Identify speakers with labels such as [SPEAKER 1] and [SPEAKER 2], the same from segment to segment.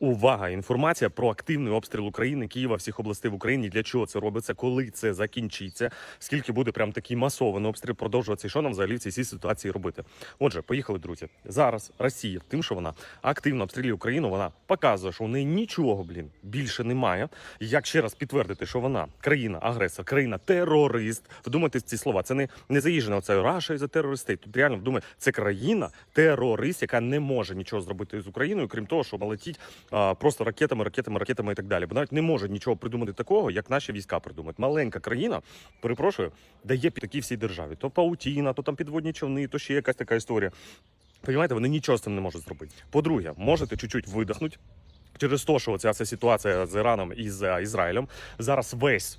[SPEAKER 1] Увага! Інформація про активний обстріл України, Києва, всіх областей в Україні. Для чого це робиться? Коли це закінчиться? Скільки буде прям такий масований обстріл продовжуватися? І що нам взагалі в цій ситуації робити? Отже, поїхали, друзі. Зараз Росія, тим, що вона активно обстрілює Україну, вона показує, що у неї нічого, блін, більше немає. Як ще раз підтвердити, що вона країна-агресор, країна-терорист. Вдумайтесь ці слова. Це не, не заїжджена оця Раша за терористей. Тут реально вдумай, це країна-терорист, яка не може нічого зробити з Україною, крім того, що летіть просто ракетами, ракетами, ракетами і так далі. Бо навіть не може нічого придумати такого, як наші війська придумають. Маленька країна, перепрошую, дає під такі всій державі. То паутіна, то там підводні човни, то ще якась така історія. Понімаєте, вони нічого з цим не можуть зробити. По-друге, можете чуть-чуть видихнути. Через те, що ця ситуація з Іраном і з е, Ізраїлем зараз весь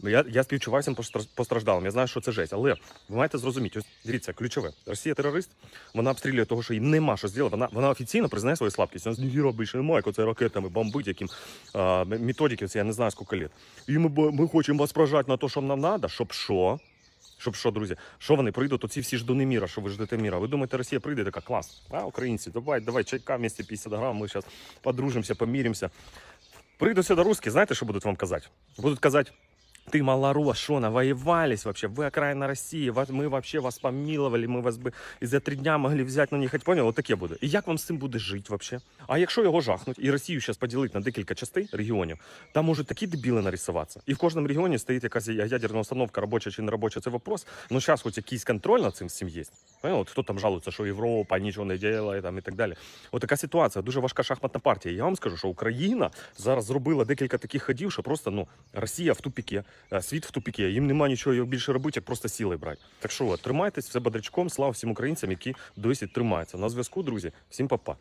[SPEAKER 1] Ну, Я, я співчуваю всім постраждалим. Я знаю, що це жесть. Але ви маєте зрозуміти, ось дивіться, ключове. Росія терорист, вона обстрілює того, що їй нема що зробити. Вона, вона офіційно признає свою слабкість. У нас ніхіра більше немає, оце ракетами бомбить, яким а, методики, це я не знаю скільки літ. І ми, ми хочемо вас поражати на те, що нам треба, щоб що? Щоб що, друзі, що вони прийдуть, оці всі ждуни міра, що ви ждете міра. Ви думаєте, Росія прийде, така клас. А, українці, давай, давай, чайка вместе 50 грам, ми зараз подружимося, поміримося. Прийдуть сюди русські, знаєте, що будуть вам казати? Будуть казати, ты малорос, что навоевались вообще, вы окраина России, вас, мы вообще вас помиловали, мы вас би і за три дня могли взяти на них, хоч поняли, таке буде. І як вам з цим буде жити вообще? А якщо його жахнуть і Росію зараз поділити на декілька частей регіонів, там можуть такі дебіли нарисуватися. І в кожному регіоні стоїть якась я- ядерна установка, робоча чи не робоча, це вопрос. Ну зараз хоч якийсь контроль над цим всім є. От хто там жалується, що Європа нічого не там і так далі. От така ситуація, дуже важка шахматна партія. Я вам скажу, що Україна зараз зробила декілька таких ходів, що просто ну Росія в тупіки, е, світ в тупіке. Їм нема нічого більше робити, як просто сіли брати. Так що тримайтесь все бодрячком. Слава всім українцям, які досі тримаються. На зв'язку, друзі. Всім па-па.